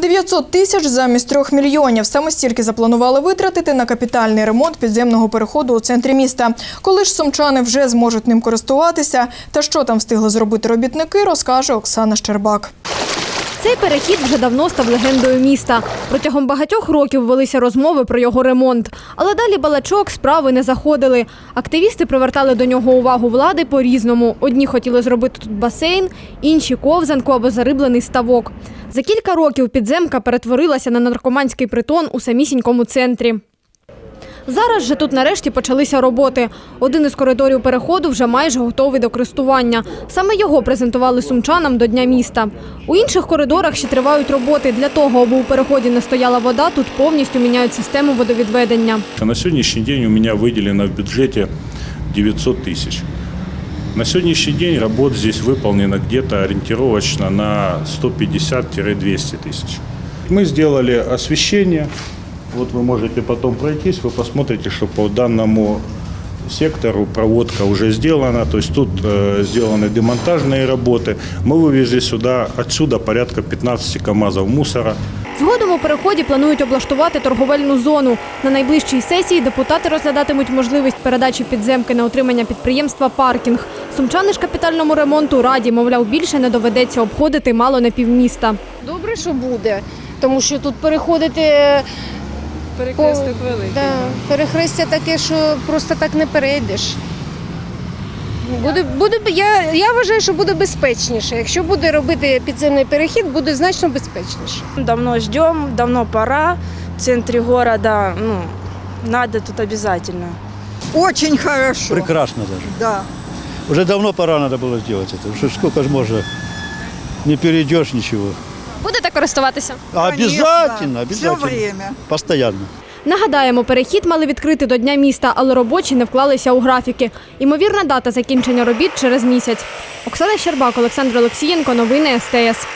900 тисяч замість трьох мільйонів. Саме стільки запланували витратити на капітальний ремонт підземного переходу у центрі міста. Коли ж сумчани вже зможуть ним користуватися, та що там встигли зробити робітники, розкаже Оксана Щербак. Цей перехід вже давно став легендою міста. Протягом багатьох років велися розмови про його ремонт. Але далі балачок справи не заходили. Активісти привертали до нього увагу влади по-різному. Одні хотіли зробити тут басейн, інші ковзанку або зариблений ставок. За кілька років підземка перетворилася на наркоманський притон у самісінькому центрі. Зараз же тут нарешті почалися роботи. Один із коридорів переходу вже майже готовий до користування. Саме його презентували сумчанам до Дня міста. У інших коридорах ще тривають роботи. Для того, аби у переході не стояла вода, тут повністю міняють систему водовідведення. На сегодняшний день у меня выделено в бюджете 900 тысяч. На сегодняшний день работ здесь выполнено где-то ориентировочно на 150-200 тысяч. Мы сделали освещение. Вот вы можете потом пройтись, вы посмотрите, что по данному сектору проводка уже сделана, то есть тут э, сделаны демонтажные работы. Мы вывезли сюда, отсюда порядка 15 КАМАЗов мусора. Згодом у переході планують облаштувати торговельну зону. На найближчій сесії депутати розглядатимуть можливість передачі підземки на утримання підприємства паркінг. Сумчани ж капітальному ремонту раді, мовляв, більше не доведеться обходити мало не півміста. Добре, що буде, тому що тут переходити Перекресток великий. да, перехрестя таке, що просто так не перейдеш. Буде, буде, я, я вважаю, що буде безпечніше. Якщо буде робити підземний перехід, буде значно безпечніше. Давно ждем, давно пора. В центре города, ну, надо тут обязательно. Очень хорошо. Прекрасно даже. Да. Уже давно пора надо было сделать это. Что ж сколько же можно, не перейдешь ничего. Будете користуватися? Обязательно, Все обязательно. время. Постоянно. Нагадаємо, перехід мали відкрити до Дня міста, але робочі не вклалися у графіки. Імовірна дата закінчення робіт через місяць. Оксана Щербак, Олександр Олексієнко. Новини СТС.